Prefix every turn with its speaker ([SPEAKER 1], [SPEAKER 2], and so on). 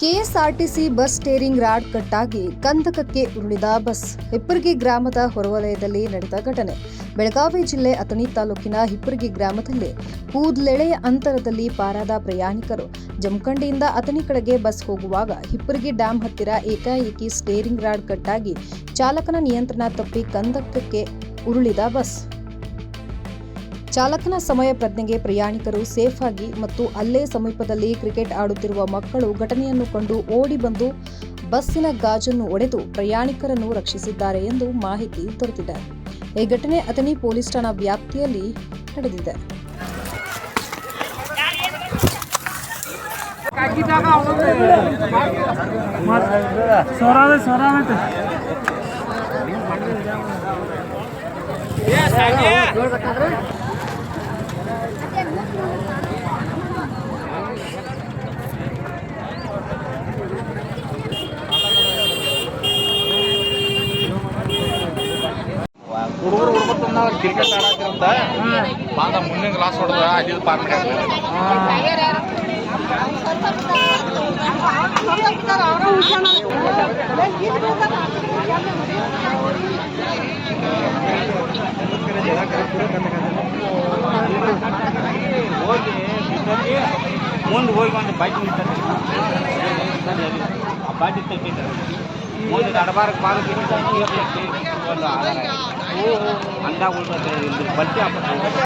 [SPEAKER 1] KSRTC bus steering rod ಕಟ್ಟಾಗಿ ಕಂದಕಕ್ಕೆ ಉರುಳಿದ bus Hipparagi ಗ್ರಾಮದ ಹೊರವಲಯದಲ್ಲಿ ನಡೆದ ಘಟನೆ. ಬೆಳಗಾವಿ ಜಿಲ್ಲೆ ಅಥಣಿ ತಾಲೂಕಿನ ಹಿಪ್ಪರಗಿ ಗ್ರಾಮದಲ್ಲಿ ಕೂದ್ಲೆಳೆಯ ಅಂತರದಲ್ಲಿ ಪಾರಾದ ಪ್ರಯಾಣಿಕರು. ಜಮಖಂಡಿಯಿಂದ ಅಥಣಿ ಕಡೆಗೆ ಬಸ್ ಹೋಗುವಾಗ ಹಿಪ್ಪರಗಿ ಡ್ಯಾಂ ಹತ್ತಿರ ಏಕಾಏಕಿ ಸ್ಟೇರಿಂಗ್ ರಾಡ್ ಕಟ್ಟಾಗಿ ಚಾಲಕನ ನಿಯಂತ್ರಣ ತಪ್ಪಿ ಕಂದಕಕ್ಕೆ ಉರುಳಿದ ಬಸ್. ಚಾಲಕನ ಸಮಯ ಪ್ರಜ್ಞೆಗೆ ಪ್ರಯಾಣಿಕರು ಸೇಫ್ ಆಗಿ ಮತ್ತು ಅಲ್ಲೇ ಸಮೀಪದಲ್ಲಿ ಕ್ರಿಕೆಟ್ ಆಡುತ್ತಿರುವ ಮಕ್ಕಳು ಘಟನೆಯನ್ನು ಕಂಡು ಓಡಿ ಬಂದು ಬಸ್ಸಿನ ಗಾಜನ್ನು ಒಡೆದು ಪ್ರಯಾಣಿಕರನ್ನು ರಕ್ಷಿಸಿದ್ದಾರೆ ಎಂದು ಮಾಹಿತಿ ದೊರೆತಿದೆ. ಈ ಘಟನೆ ಅಥಣಿ ಪೊಲೀಸ್ ಠಾಣಾ ವ್ಯಾಪ್ತಿಯಲ್ಲಿ ನಡೆದಿದೆ.
[SPEAKER 2] ಸ್ವರಾದ ಸ್ವರಾದ
[SPEAKER 3] ಹುಡುಗರು ಹುಡುಗರು ತುಂಬ ಕ್ರಿಕೆಟ್ ಆಡತ್ತಿರಂತ ಬಾದ ಮುಂದಿನ ಗ್ಲಾಸ್ ಹೊಡೆದ ಅಲ್ಲಿ ಪಾರ್ ಮಾಡ್ಯಾರ
[SPEAKER 4] ಮುಂದೆ ಹೋಗಿ ಒಂದು ಬೈಕ್ ನಿಂತಾರೆ ಆ ಬಾಟಿ ತೆಗಿತಾರೆ ಮುಂದೆ ದಡಬಾರಕ್ಕೆ ಬಾರಕ್ಕೆ ಒಂದು ಆಧಾರ ಅಂದಾಗ ಉಳ್ತದೆ ಇಲ್ಲಿ ಬಲ್ಟಿ ಹಾಕ್ಬೇಕು